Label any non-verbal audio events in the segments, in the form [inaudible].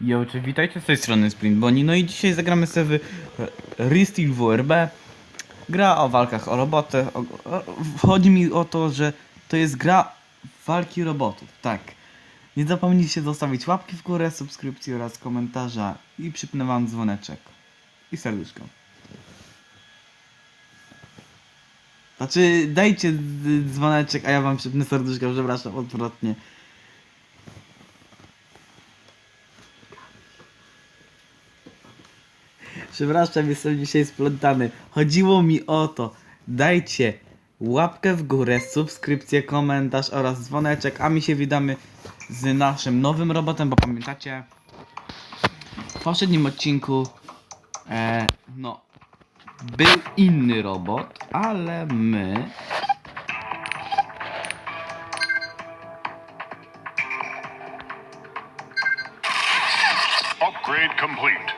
Jo, czy witajcie z tej strony Sprint Bonnie. No i dzisiaj zagramy sobie w Ristil WRB. Gra o walkach o roboty. O, o, chodzi mi o to, że to jest gra walki robotów, tak. Nie zapomnijcie zostawić łapki w górę, subskrypcji oraz komentarza i przypnę wam dzwoneczek. I serduszko. Znaczy, dajcie dzwoneczek, a ja wam przypnę serduszko, przepraszam, odwrotnie. Przepraszam, jestem dzisiaj splątany. Chodziło mi o to. Dajcie łapkę w górę, subskrypcję, komentarz oraz dzwoneczek, a my się widamy z naszym nowym robotem, bo pamiętacie w poprzednim odcinku e, no był inny robot, ale my Upgrade complete.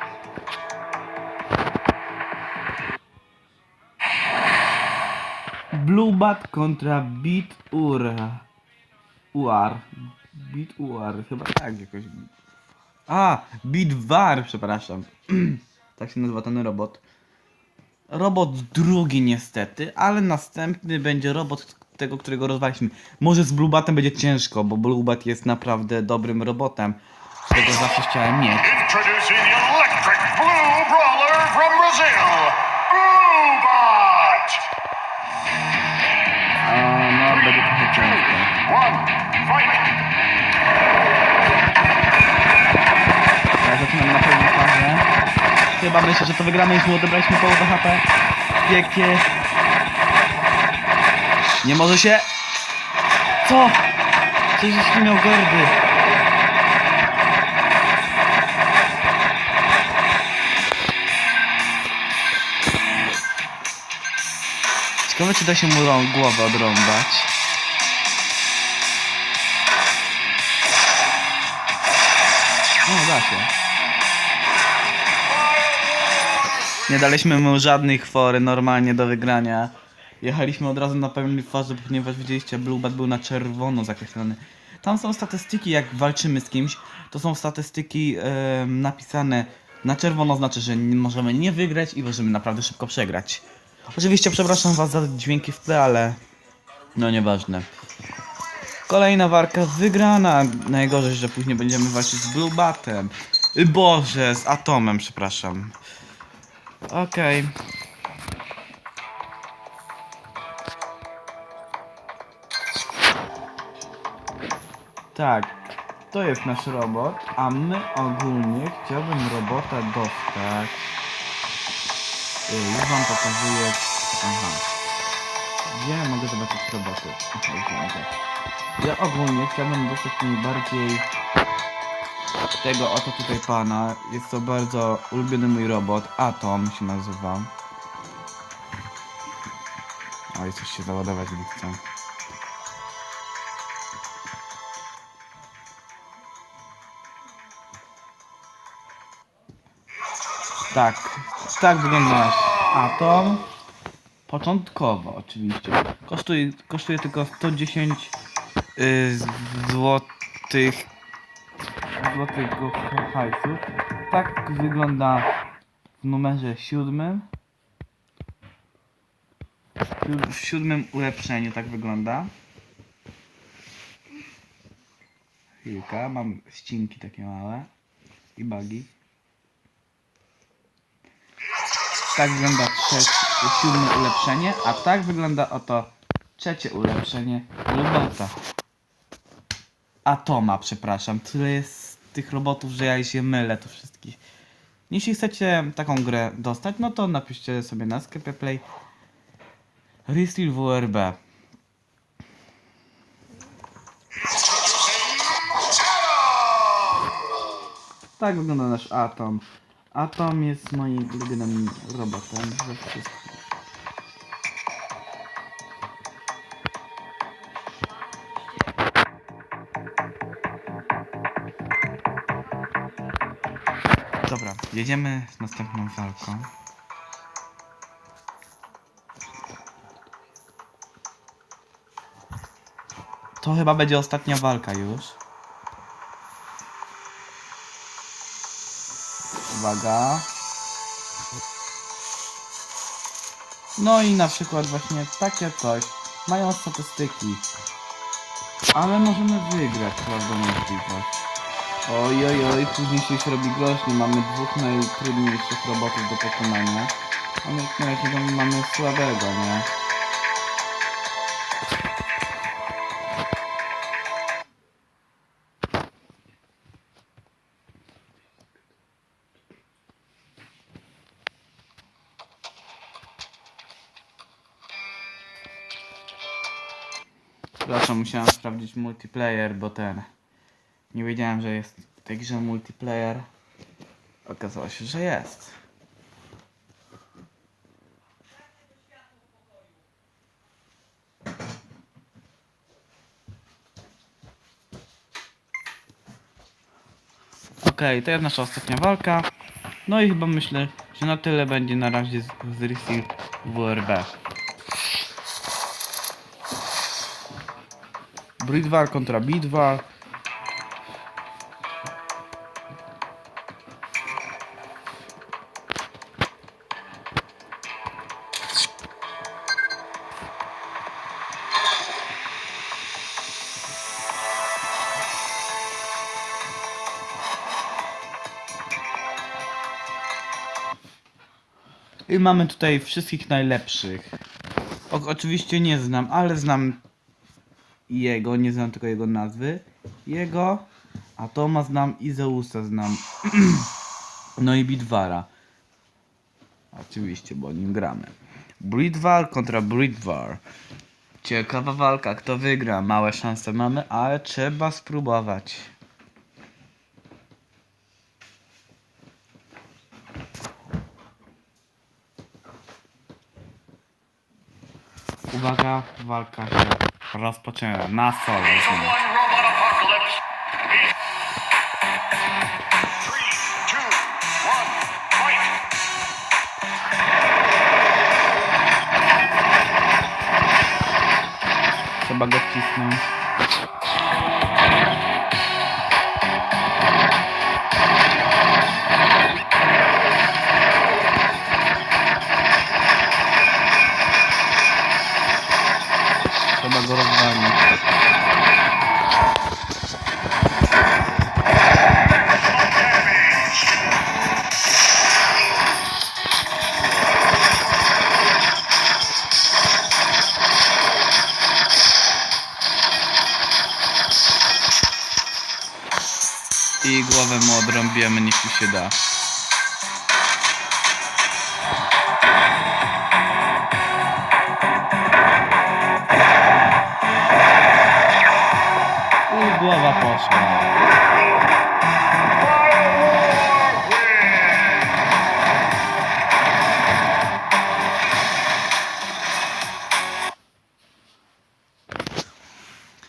Bluebat kontra Beat Ur. Uar. Beat Uar, chyba tak jakoś. A, Beat War, przepraszam. [clears throat] tak się nazywa ten robot. Robot drugi niestety, ale następny będzie robot tego, którego rozwaliśmy. Może z Bluebatem będzie ciężko, bo Bluebat jest naprawdę dobrym robotem. Tego zawsze chciałem mieć. Introducing Electric Blue Brawler from Brazil, No, będzie trochę ciężko. Ja zaczynam na pełną fazę. Chyba myślę, że to wygramy, mu odebraliśmy połowę HP. Pięknie. Nie może się... Co? Przecież miał gardy. Ciekawe, czy da się mu głowę odrąbać. No, da się. Nie daliśmy mu żadnych fory normalnie do wygrania. Jechaliśmy od razu na pełnej farze, ponieważ widzieliście, Bluebat był na czerwono zakreślony. Tam są statystyki, jak walczymy z kimś, to są statystyki napisane na czerwono, znaczy, że nie możemy nie wygrać i możemy naprawdę szybko przegrać. Oczywiście przepraszam was za dźwięki w tle, ale no nieważne. Kolejna walka wygrana. Najgorzej, że później będziemy walczyć z Bluebatem. Y, Boże, z Atomem, przepraszam. Okej. Tak, to jest nasz robot, a my ogólnie chciałbym robota dostać. Y, Już wam pokazuję. Gdzie mogę zobaczyć roboty? Ja ogólnie chciałbym dostać najbardziej tego oto tutaj pana. Jest to bardzo ulubiony mój robot. Atom się nazywa. Oj, coś się załadować nie chce. Tak, tak wygląda atom. Początkowo oczywiście. Kosztuje, kosztuje tylko 110 y, złotych złotego hajsu. Tak wygląda w numerze siódmym. W siódmym ulepszeniu tak wygląda. Chwilka, mam ścinki takie małe i bugi. Tak wygląda trzecie, siódme ulepszenie, a tak wygląda oto trzecie ulepszenie robota. Atoma, przepraszam. Tyle jest tych robotów, że ja się mylę tu wszystkich. Jeśli chcecie taką grę dostać, no to napiszcie sobie na sklepie Play Ristil WRB. Tak wygląda nasz Atom. Atom jest moim ulubionym robotem ze wszystkich. Dobra, jedziemy z następną walką. To chyba będzie ostatnia walka już. Uwaga. No i na przykład właśnie takie coś. Mają statystyki. Ale możemy wygrać, możliwość. Oj, oj, oj, później się robi groźnie. Mamy dwóch najtrudniejszych robotów do pokonania. A my na jakiego mamy słabego, nie? Przepraszam, musiałem sprawdzić multiplayer, bo ten... Nie wiedziałem, że jest w tej grze multiplayer. Okazało się, że jest. Okej, to jest nasza ostatnia walka. No i chyba myślę, że na tyle będzie na razie z, z Receive WRB. Bridwar kontra Bidwar. I mamy tutaj wszystkich najlepszych. O, oczywiście nie znam, ale znam jego, nie znam tylko jego nazwy. Jego, a znam i Zeusa znam. [clears throat] no i Bidwara. Oczywiście, bo nim gramy. Bridwar kontra Bridwar. Ciekawa walka, kto wygra. Małe szanse mamy, ale trzeba spróbować. Uwaga, walka się rozpoczyna na solo. Trzeba go wcisnąć. Trzeba go rozwalić. I głowę mu odrąbiemy, mi się da. Poszła.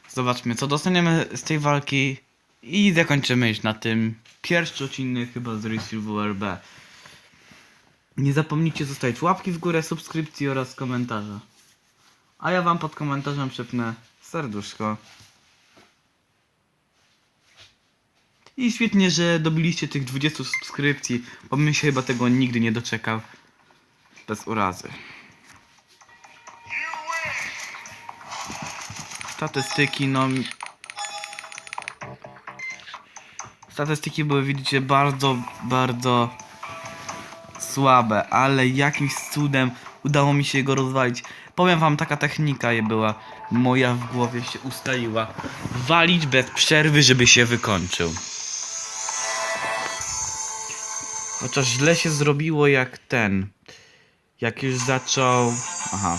Zobaczmy, co dostaniemy z tej walki i zakończymy już na tym pierwszy odcinek chyba z Receive WRB. Nie zapomnijcie zostawić łapki w górę, subskrypcji oraz komentarza. A ja wam pod komentarzem przypnę serduszko. I świetnie, że dobiliście tych 20 subskrypcji, bo bym się chyba tego nigdy nie doczekał. Bez urazy. Statystyki, no... Statystyki były, widzicie, bardzo, bardzo słabe, ale jakimś cudem udało mi się go rozwalić. Powiem wam, taka technika je była, moja w głowie się ustaliła. Walić bez przerwy, żeby się wykończył. Chociaż źle się zrobiło jak ten. Jak już zaczął... Aha.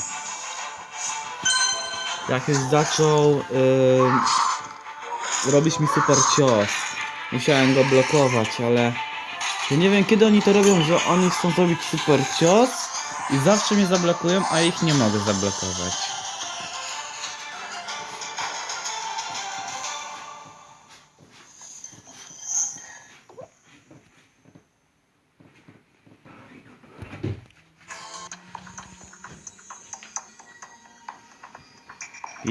Jak już zaczął yy, robić mi super cios. Musiałem go blokować, ale... Ja nie wiem kiedy oni to robią, że oni chcą zrobić super cios i zawsze mnie zablokują, a ich nie mogę zablokować.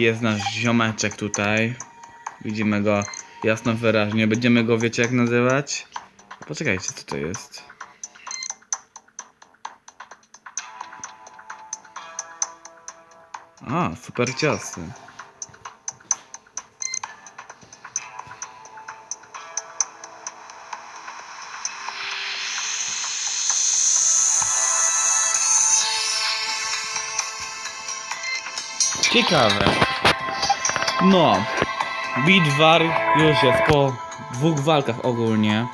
jest nasz ziomeczek tutaj. Widzimy go jasno, wyraźnie. Będziemy go, wiecie jak nazywać? Poczekajcie, co to jest. A, super ciasy. Ciekawe. No. Bitwar już jest po dwóch walkach ogólnie.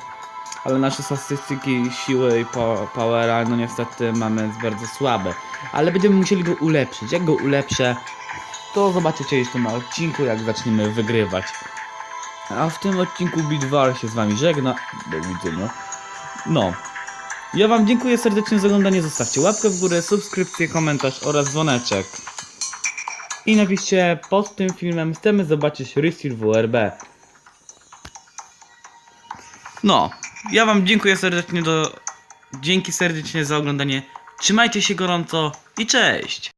Ale nasze statystyki siły i po- powera, no niestety mamy bardzo słabe. Ale będziemy musieli go ulepszyć. Jak go ulepszę, to zobaczycie jeszcze na odcinku, jak zaczniemy wygrywać. A w tym odcinku Bitwar się z wami żegna. Do widzenia. No. Ja wam dziękuję serdecznie za oglądanie. Zostawcie łapkę w górę, subskrypcję, komentarz oraz dzwoneczek. I napiszcie pod tym filmem chcemy zobaczyć Receive WRB. No, ja wam dziękuję serdecznie do... Dzięki serdecznie za oglądanie. Trzymajcie się gorąco i cześć!